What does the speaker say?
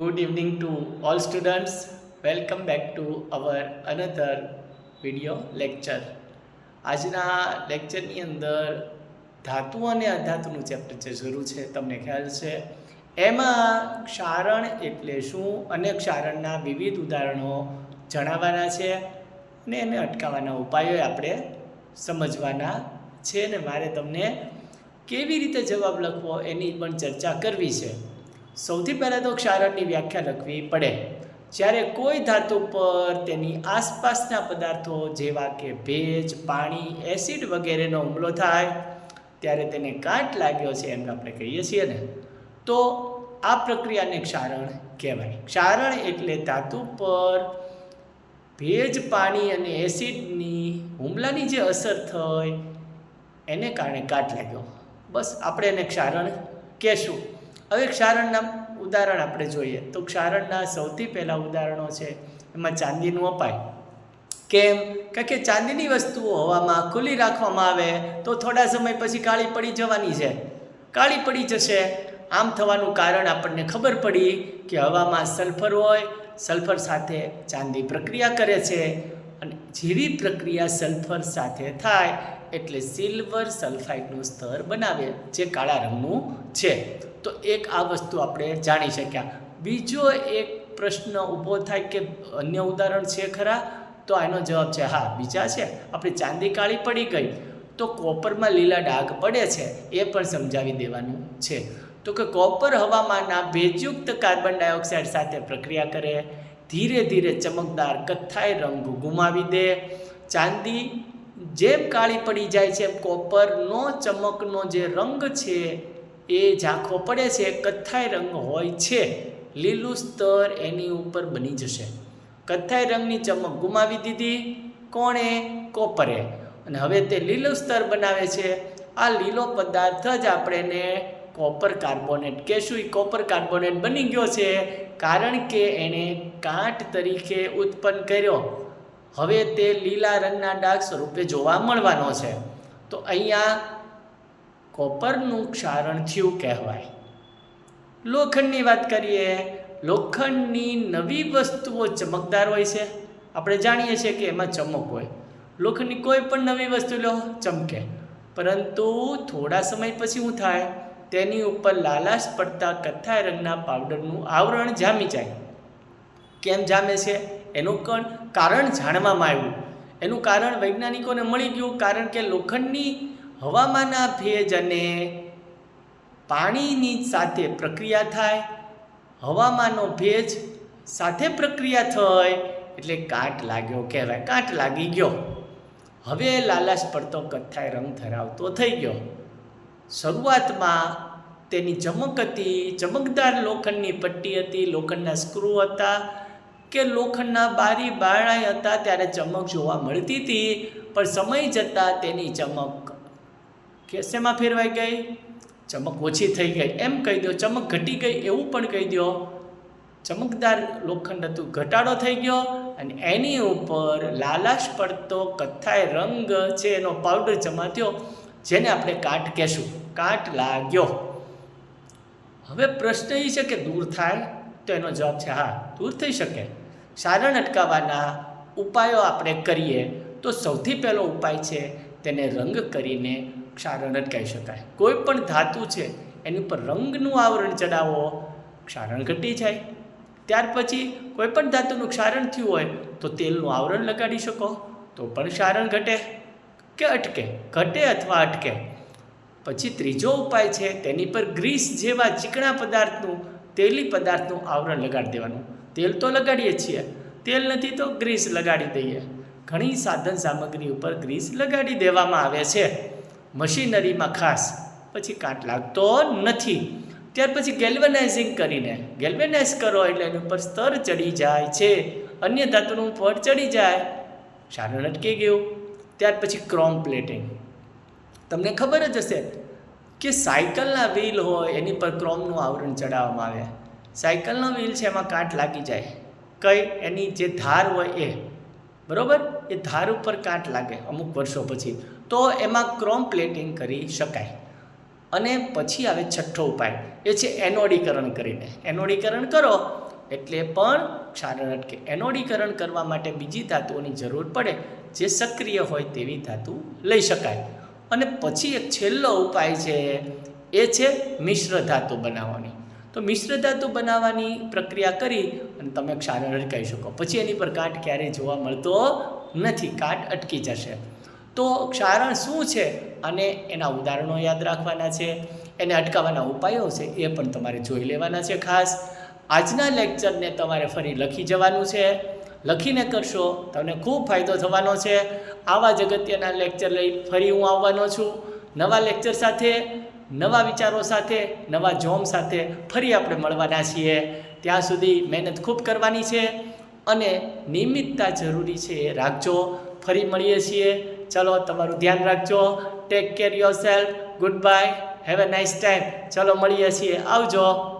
Good evening to all students. Welcome back to our another video lecture. આજના લેક્ચરની અંદર ધાતુ અને અધાતુનું ચેપ્ટર જે શરૂ છે, તમને ખ્યાલ છે એમાં ક્ષારણ એટલે શું અને ક્ષારણના વિવિધ ઉદાહરણો જણાવવાના છે અને એને અટકાવવાના ઉપાયો આપણે સમજવાના છે ને મારે તમને કેવી રીતે જવાબ લખવો એની પણ ચર્ચા કરવી છે સૌથી પહેલાં તો ક્ષારણની વ્યાખ્યા લખવી પડે. જ્યારે કોઈ ધાતુ પર તેની આસપાસના પદાર્થો જેવા કે ભેજ, પાણી, એસિડ વગેરેનો હુમલો થાય, ત્યારે તેને કાટ લાગ્યો છે એમ આપણે કહીએ છીએ ને. તો આ પ્રક્રિયાને ક્ષારણ કહેવાય. ક્ષારણ એટલે ધાતુ પર ભેજ, પાણી અને એસિડની હુમલાની જે અસર થઈ, એને કારણે કાટ લાગ્યો. બસ આપણે એને ક્ષારણ કહેશું. હવે ક્ષારણના ઉદાહરણ આપણે જોઈએ. તો ક્ષારણના સૌથી પહેલાં ઉદાહરણો છે, એમાં ચાંદીનું અપાય. કેમ? કારણ કે ચાંદીની વસ્તુઓ હવામાં ખુલ્લી રાખવામાં આવે, તો થોડા સમય પછી કાળી પડી જવાની છે. કાળી પડી જશે. આમ થવાનું કારણ આપણને ખબર પડી કે હવામાં સલ્ફર હોય, સલ્ફર સાથે ચાંદી પ્રક્રિયા કરે છે. અને જેવી પ્રક્રિયા સલ્ફર સાથે થાય, એટલે સિલ્વર સલ્ફાઇડનું સ્તર બનાવે, જે કાળા રંગનું છે. તો એક આ વસ્તુ આપણે જાણી શક્યા. બીજો એક પ્રશ્ન ઊભો થાય કે અન્ય ઉદાહરણ છે ખરા? તો આનો જવાબ છે, હા, બીજા છે. આપણે ચાંદી કાળી પડી ગઈ. તો કોપરમાં લીલા ડાઘ પડે છે, એ પણ સમજાવી દેવાનું છે. તો કે કોપર હવામાંના ભેજયુક્ત કાર્બન ડાયોક્સાઇડ સાથે પ્રક્રિયા કરે, ધીરે ધીરે ચમકદાર કથ્થાઈ રંગ ગુમાવી દે. ચાંદી જેમ કાળી પડી જાય છે કોપરનો ચમકનો જે રંગ છે એ ઝાંખો પડે છે, કથ્થાઈ રંગ હોય છે, લીલું સ્તર એની ઉપર બની જશે. કથ્થાઈ રંગની ચમક ગુમાવી દીધી, કોણે? કોપરે. અને હવે તે લીલું સ્તર બનાવે છે. આ લીલો પદાર્થ જ આપણે કોપર કાર્બોનેટ કહેશું. એ કોપર કાર્બોનેટ બની ગયો છે, કારણ કે એણે કાંટ તરીકે ઉત્પન્ન કર્યો. હવે તે લીલા રંગના ડાઘ સ્વરૂપે જોવા મળવાનો છે. તો અહીંયા કોપરનું ક્ષારણ થયું કહેવાય. લોખંડની વાત કરીએ, લોખંડની નવી વસ્તુઓ ચમકદાર હોય છે. આપણે જાણીએ છીએ કે એમાં ચમક હોય. લોખંડની કોઈ પણ નવી વસ્તુ લો, ચમકે. પરંતુ થોડા સમય પછી શું થાય? તેની ઉપર લાલાશ પડતા કથ્થાઈ રંગના પાવડરનું આવરણ જામી જાય. કેમ જામે છે? એનું પણ કારણ જાણવામાં આવ્યું. એનું કારણ વૈજ્ઞાનિકોને મળી ગયું કારણ કે લોખંડની હવામાંના ભેજ અને પાણીની સાથે પ્રક્રિયા થાય. હવામાનનો ભેજ સાથે પ્રક્રિયા થઈ એટલે કાટ લાગ્યો કહેવાય. કાટ લાગી ગયો. હવે લાલાશ પડતો કથ્થાઈ રંગ ધરાવતો થઈ ગયો. શરૂઆતમાં તેની ચમક હતી. ચમકદાર લોખંડની પટ્ટી હતી. લોખંડના સ્ક્રૂ હતા કે લોખંડના બારી બારણાઈ હતા. ત્યારે ચમક જોવા મળતી હતી. પણ સમય જતાં તેની ચમક કે શેમાં ફેરવાઈ ગઈ? ચમક ઓછી થઈ ગઈ. એમ કહી દો ચમક ઘટી ગઈ એવું પણ કહી દો ચમકદાર લોખંડ હતું. ઘટાડો થઈ ગયો અને એની ઉપર લાલાશ પડતો કથ્થાય રંગ છે એનો પાવડર જમા થયો, જેને આપણે કાટ કહેશું. કાટ લાગ્યો. હવે પ્રશ્ન એ છે કે દૂર થાય? તો એનો જવાબ છે, હા, દૂર થઈ શકે. સારણ અટકાવવાના ઉપાયો આપણે કરીએ. તો સૌથી પહેલો ઉપાય છે તેને રંગ કરીને ક્ષારણ અટકાવી શકાય. કોઈ પણ ધાતુ છે, એની ઉપર રંગનું આવરણ ચડાવો, ક્ષારણ ઘટી જાય. ત્યાર પછી કોઈ પણ ધાતુનું ક્ષારણ થયું હોય, તો તેલનું આવરણ લગાડી શકો, તો પણ ક્ષારણ ઘટે કે અટકે. ઘટે અથવા અટકે. પછી ત્રીજો ઉપાય છે, તેની પર ગ્રીસ જેવા ચીકણા પદાર્થનું, તેલી પદાર્થનું આવરણ લગાડી દેવાનું. તેલ તો લગાડીએ છીએ, તેલ નથી તો ગ્રીસ લગાડી દઈએ. ઘણી સાધન સામગ્રી ઉપર ગ્રીસ લગાડી દેવામાં આવે છે. મશીનરીમાં ખાસ. પછી કાટ લાગતો નથી. ત્યાર પછી ગેલ્વનાઇઝિંગ કરીને. ગેલ્વેનાઇઝ કરો એટલે એની ઉપર સ્તર ચડી જાય છે. અન્ય ધાતુનું ફળ ચડી જાય. સારું અટકી ગયું. ત્યાર પછી ક્રોમ પ્લેટિંગ તમને ખબર જ હશે કે સાયકલના વ્હીલ હોય એની પર ક્રોમનું આવરણ ચડાવવામાં આવે. સાયકલનો વ્હીલ છે એમાં કાંટ લાગી જાય. કઈ? એની જે ધાર હોય એ. બરાબર? એ ધાર ઉપર કાંટ લાગે અમુક વર્ષો પછી. તો એમાં ક્રોમ પ્લેટિંગ કરી શકાય. અને પછી આવે છઠ્ઠો ઉપાય. એ છે એનોડીકરણ કરીને. એનોડીકરણ કરો એટલે પણ ક્ષારણ અટકે. એનોડીકરણ કરવા માટે બીજી ધાતુઓની જરૂર પડે. જે સક્રિય હોય તેવી ધાતુ લઈ શકાય. અને પછી એક છેલ્લો ઉપાય છે, એ છે મિશ્ર ધાતુ બનાવવાની. તો મિશ્ર ધાતુ બનાવવાની પ્રક્રિયા કરી અને તમે ક્ષારણ અટકાવી શકો. પછી એની પર કાટ ક્યારેય જોવા મળતો નથી. કાટ અટકી જશે. તો ક્ષારણ શું છે? અને એના ઉદાહરણો યાદ રાખવાના છે. એને અટકાવવાના ઉપાયો છે એ પણ તમારે જોઈ લેવાના છે ખાસ. આજના લેક્ચરને તમારે ફરી લખી જવાનું છે. લખીને કરશો, તમને ખૂબ ફાયદો થવાનો છે. આવા જ અગત્યના લેક્ચર લઈ ફરી હું આવવાનો છું. નવા લેક્ચર સાથે નવા વિચારો સાથે, નવા જોમ સાથે ફરી આપણે મળવાના છીએ. ત્યાં સુધી મહેનત ખૂબ કરવાની છે અને નિયમિતતા જરૂરી છે એ રાખજો. ફરી મળીએ છીએ. ચલો, તમારું ધ્યાન રાખજો. Take care yourself goodbye have a nice time ચલો, મળીએ છીએ. આવજો.